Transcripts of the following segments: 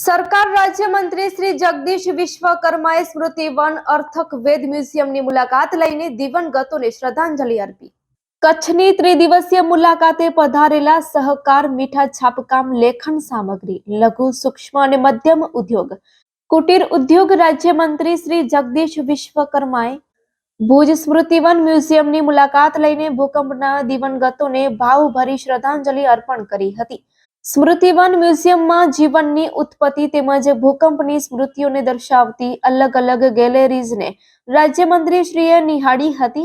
સરકાર રાજ્યમંત્રી શ્રી જગદીશ વિશ્વકર્માએ સ્મૃતિ વન અર્થક વેદ મ્યુઝિયમની મુલાકાત લઈને દિવંગતોને શ્રદ્ધાંજલિ અર્પી. કચ્છની ત્રિદિવસીય મુલાકાતે પધારેલા સહકાર મીઠા છાપકામ લેખન સામગ્રી, લઘુ સૂક્ષ્મ અને મધ્યમ ઉદ્યોગ. કુટીર ઉદ્યોગ રાજ્યમંત્રી શ્રી જગદીશ વિશ્વકર્માએ ભુજ સ્મૃતિવન મ્યુઝિયમની મુલાકાત લઈને ભૂકંપના દિવંગતોને ભાવભરી શ્રદ્ધાંજલિ અર્પણ કરી હતી. સ્મૃતિવન મ્યુઝિયમમાં જીવનની ઉત્પત્તિ તેમજ ભૂકંપની સ્મૃતિઓને દર્શાવતી અલગ અલગ ગેલેરીઝને રાજ્યમંત્રીશ્રીએ નિહાળી હતી.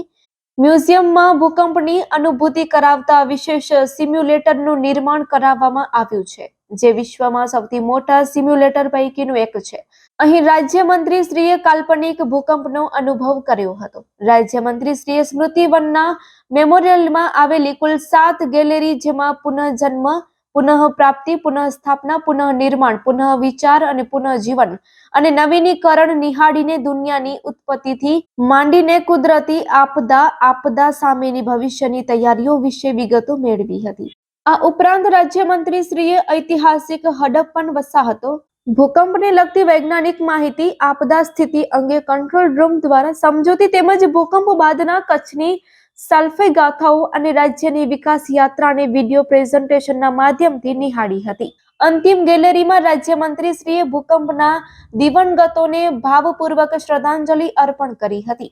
મ્યુઝિયમમાં ભૂકંપની અનુભૂતિ કરાવતા વિશેષ સિમ્યુલેટરનું નિર્માણ કરાવવામાં આવ્યું છે, જે વિશ્વમાં સૌથી મોટા સિમ્યુલેટર પૈકીનું એક છે. અહીં રાજ્યમંત્રીશ્રીએ કાલ્પનિક ભૂકંપનો અનુભવ કર્યો હતો. રાજ્યમંત્રી શ્રીએ સ્મૃતિવનના મેમોરિયલમાં આવેલી કુલ સાત ગેલેરી જેમાં પુનઃજન્મ પુનઃ પ્રાપ્તિ પુનઃ સ્થાપના પુનઃ નિર્માણ પુનઃ વિચાર અને પુનઃ જીવન અને નવીનીકરણ નિહાળીને દુનિયાની ઉત્પત્તિથી માંડીને કુદરતી આપદા આપદા સામેની ભવિષ્યની તૈયારીઓ વિશે વિગતો મેળવી હતી. આ ઉપરાંત રાજ્યમંત્રીશ્રીએ ઐતિહાસિક હડપ્પન વસાહતો, ભૂકંપને લગતી વૈજ્ઞાનિક માહિતી, આપદા સ્થિતિ અંગે કંટ્રોલ રૂમ દ્વારા સમજૂતી તેમજ ભૂકંપ બાદના કચ્છની સલ્ફે ગાથાઓ અને રાજ્યની વિકાસ યાત્રાને વીડિયો પ્રેઝન્ટેશનના માધ્યમથી નિહાળી હતી. અંતિમ ગેલેરીમાં રાજ્યમંત્રીશ્રીએ ભૂકંપના દિવંગતોને ભાવપૂર્વક શ્રદ્ધાંજલિ અર્પણ કરી હતી.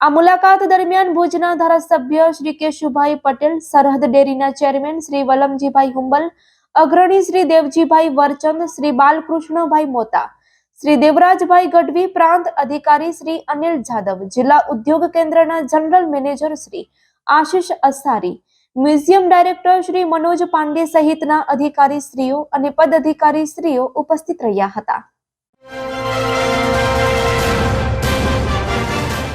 આ મુલાકાત દરમિયાન ભુજના ધારાસભ્ય શ્રી કેશુભાઈ પટેલ, સરહદ ડેરીના ચેરમેન શ્રી વલમજીભાઈ હુંબલ, અગ્રણી શ્રી દેવજીભાઈ વરચંદ, શ્રી બાલકૃષ્ણભાઈ મોતા શ્રી દેવરાજભાઈ ગઢવી પ્રાંત અધિકારી શ્રી અનિલ જાદવ, જિલ્લા ઉદ્યોગ કેન્દ્રના general manager Shri Ashish Asari, museum director Shri Manoj Pande સહિતના અધિકારી શ્રીઓ અને પદ અધિકારી શ્રીઓ ઉપસ્થિત રહ્યા હતા.